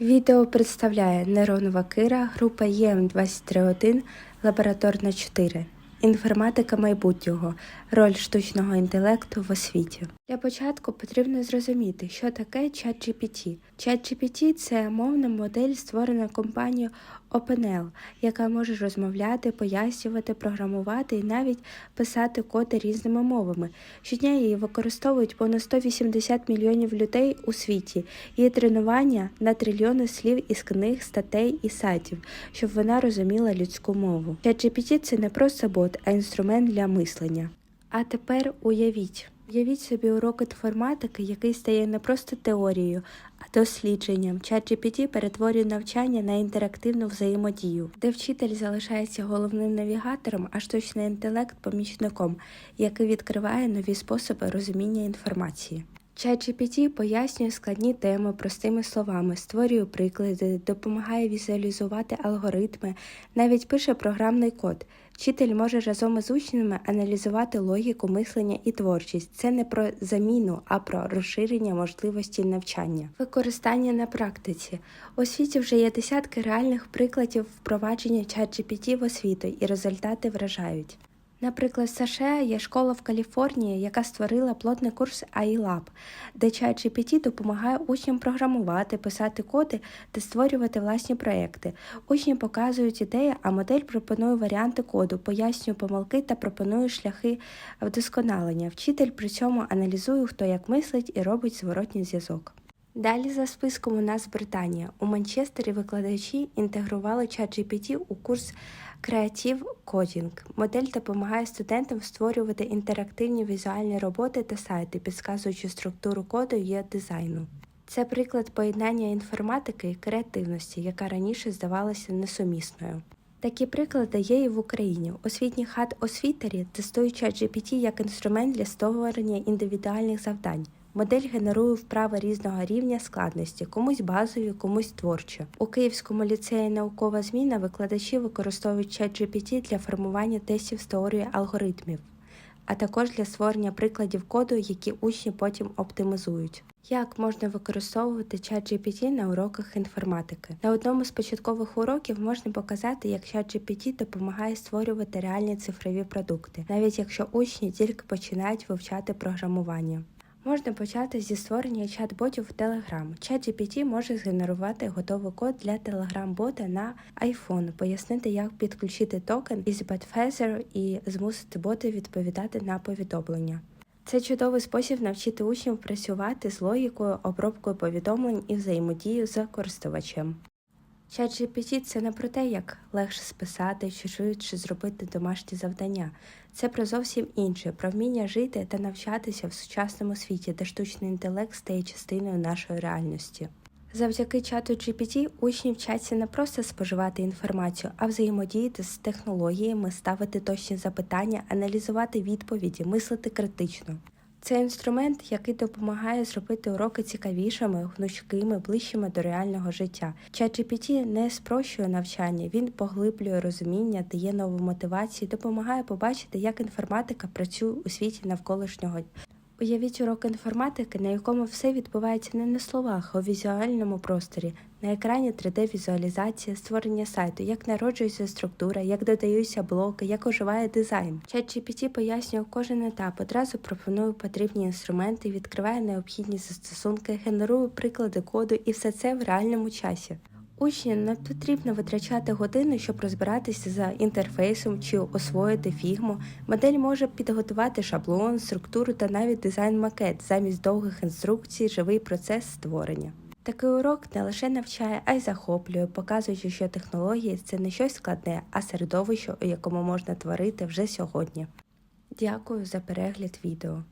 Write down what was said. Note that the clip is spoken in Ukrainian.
Відео представляє Неронова кира, група ЄМ231, лабораторна 4. Інформатика майбутнього. Роль штучного інтелекту в освіті. Для початку потрібно зрозуміти, що таке ChatGPT. ChatGPT – це мовна модель, створена компанією OpenAI, яка може розмовляти, пояснювати, програмувати і навіть писати коди різними мовами. Щодня її використовують понад 180 мільйонів людей у світі. Її тренування на трильйони слів із книг, статей і сайтів, щоб вона розуміла людську мову. ChatGPT – це не просто бот, а інструмент для мислення. А тепер уявіть. Уявіть собі урок інформатики, який стає не просто теорією, а дослідженням. ChatGPT перетворює навчання на інтерактивну взаємодію, де вчитель залишається головним навігатором, а штучний інтелект помічником, який відкриває нові способи розуміння інформації. ChatGPT пояснює складні теми простими словами, створює приклади, допомагає візуалізувати алгоритми, навіть пише програмний код. Вчитель може разом із учнями аналізувати логіку, мислення і творчість. Це не про заміну, а про розширення можливості навчання. Використання на практиці. У світі вже є десятки реальних прикладів впровадження ChatGPT в освіту, і результати вражають. Наприклад, в США є школа в Каліфорнії, яка створила плотний курс AI-Lab, де ChatGPT допомагає учням програмувати, писати коди та створювати власні проекти. Учні показують ідеї, а модель пропонує варіанти коду, пояснює помилки та пропонує шляхи вдосконалення. Вчитель при цьому аналізує, хто як мислить і робить зворотній зв'язок. Далі за списком у нас Британія. У Манчестері викладачі інтегрували ChatGPT у курс Creative Coding. Модель допомагає студентам створювати інтерактивні візуальні роботи та сайти, підказуючи структуру коду і дизайну. Це приклад поєднання інформатики і креативності, яка раніше здавалася несумісною. Такі приклади є і в Україні. Освітній хат освітарі тестують ChatGPT як інструмент для створення індивідуальних завдань. Модель генерує вправи різного рівня складності, комусь базові, комусь творчі. У Київському ліцеї наукова зміна викладачі використовують ChatGPT для формування тестів з теорії алгоритмів, а також для створення прикладів коду, які учні потім оптимізують. Як можна використовувати ChatGPT на уроках інформатики? На одному з початкових уроків можна показати, як ChatGPT допомагає створювати реальні цифрові продукти, навіть якщо учні тільки починають вивчати програмування. Можна почати зі створення чат-ботів в Telegram. ChatGPT може згенерувати готовий код для Telegram-бота на iPhone, пояснити, як підключити токен із Bedfeather і змусити боти відповідати на повідомлення. Це чудовий спосіб навчити учнів працювати з логікою, обробкою повідомлень і взаємодією з користувачем. ChatGPT – це не про те, як легше списати чи швидше зробити домашні завдання. Це про зовсім інше, про вміння жити та навчатися в сучасному світі, де штучний інтелект стає частиною нашої реальності. Завдяки чату GPT учні вчаться не просто споживати інформацію, а взаємодіяти з технологіями, ставити точні запитання, аналізувати відповіді, мислити критично. Це інструмент, який допомагає зробити уроки цікавішими, гнучкими, ближчими до реального життя. ChatGPT не спрощує навчання, він поглиблює розуміння, дає нову мотивацію, допомагає побачити, як інформатика працює у світі навколишнього. Уявіть урок інформатики, на якому все відбувається не на словах, а у візуальному просторі. На екрані 3D-візуалізація, створення сайту, як народжується структура, як додаються блоки, як оживає дизайн. ChatGPT пояснює кожен етап, одразу пропонує потрібні інструменти, відкриває необхідні застосунки, генерує приклади коду і все це в реальному часі. Учні не потрібно витрачати години, щоб розбиратися за інтерфейсом чи освоїти фігму. Модель може підготувати шаблон, структуру та навіть дизайн-макет замість довгих інструкцій, живий процес створення. Такий урок не лише навчає, а й захоплює, показуючи, що технології це не щось складне, а середовище, у якому можна творити вже сьогодні. Дякую за перегляд відео.